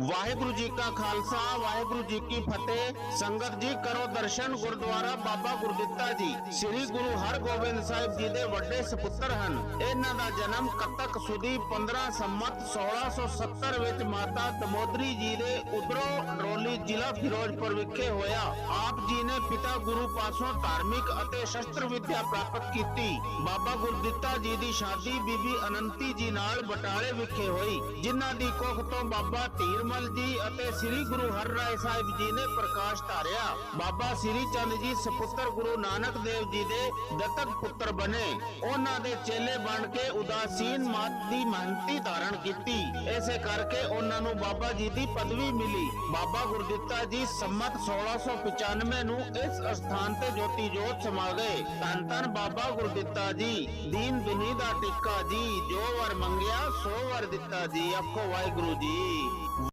ਵਾਹਿਗੁਰੂ ਜੀ ਕਾ ਖਾਲਸਾ, ਵਾਹਿਗੁਰੂ ਜੀ ਕੀ ਫਤਿਹ। ਸੰਗਤ ਜੀ, ਕਰੋ ਦਰਸ਼ਨ ਗੁਰਦੁਆਰਾ ਬਾਬਾ ਗੁਰਦਿੱਤਾ ਜੀ। ਸ੍ਰੀ ਗੁਰੂ ਹਰਗੋਬਿੰਦ ਸਾਹਿਬ ਜੀ ਦੇ ਵੱਡੇ ਸੁਪੁੱਤਰ ਹਨ। ਇਹਨਾਂ ਦਾ ਜਨਮ ਕੱਤਕ ਸੁਦੀ 15 ਸੰਮਤ 1670 ਵਿੱਚ ਮਾਤਾ ਦਮੋਦਰੀ ਜੀ ਦੇ ਉਧਰੋਂ ਜ਼ਿਲ੍ਹਾ ਫਿਰੋਜ਼ਪੁਰ ਵਿਖੇ ਹੋਇਆ। ਆਪ ਜੀ ਨੇ ਪਿਤਾ ਗੁਰੂ ਪਾਸੋਂ ਧਾਰਮਿਕ ਅਤੇ ਸ਼ਸਤਰ ਵਿਦਿਆ ਪ੍ਰਾਪਤ ਕੀਤੀ। ਬਾਬਾ ਗੁਰਦਿੱਤਾ ਜੀ ਦੀ ਸ਼ਾਦੀ ਬੀਬੀ ਅਨੰਤੀ ਜੀ ਨਾਲ ਬਟਾਲੇ ਵਿਖੇ ਹੋਈ, ਜਿਨ੍ਹਾਂ ਦੀ ਕੁੱਖ ਤੋਂ ਬਾਬਾ ਧੀਰਮਲ ਜੀ ਅਤੇ ਸ੍ਰੀ ਗੁਰੂ ਹਰਰਾਏ ਸਾਹਿਬ ਜੀ ਨੇ ਪ੍ਰਕਾਸ਼ ਧਾਰਿਆ। ਬਾਬਾ ਸ੍ਰੀ ਚੰਦ ਜੀ ਸੁਪੁੱਤਰ ਗੁਰੂ ਨਾਨਕ ਦੇਵ ਜੀ ਦੇ ਦਤਕ ਪੁੱਤਰ ਬਣੇ। ਉਹਨਾਂ ਦੇ ਚੇਲੇ ਬਣ ਕੇ ਉਦਾਸੀਨ ਮਾਤ ਦੀ ਮਹੰਤੀ ਧਾਰਨ ਕੀਤੀ। ਐਸੇ ਕਰਕੇ ਉਹਨਾਂ ਨੂੰ ਬਾਬਾ ਜੀ ਦੀ ਪਦਵੀ ਮਿਲੀ। ਬਾਬਾ ਗੁਰਦਿੱਤਾ ਜੀ ਸੰਮਤ 1695 ਨੂੰ ਇਸ ਸਥਾਨ ਤੇ ਜੋਤੀ ਜੋਤ ਸਮਾ ਗਏ ਧੰਨ ਧੰਨ ਬਾਬਾ ਗੁਰਦਿੱਤਾ ਜੀ। ਦੀਨ ਦੁਨੀ ਦਾ ਟਿੱਕਾ ਜੀ। ਜੋ ਵਰ ਮੰਗਿਆ, ਸੋ ਵਰ ਦਿੱਤਾ ਜੀ। ਆਖੋ ਵਾਹਿਗੁਰੂ ਜੀ।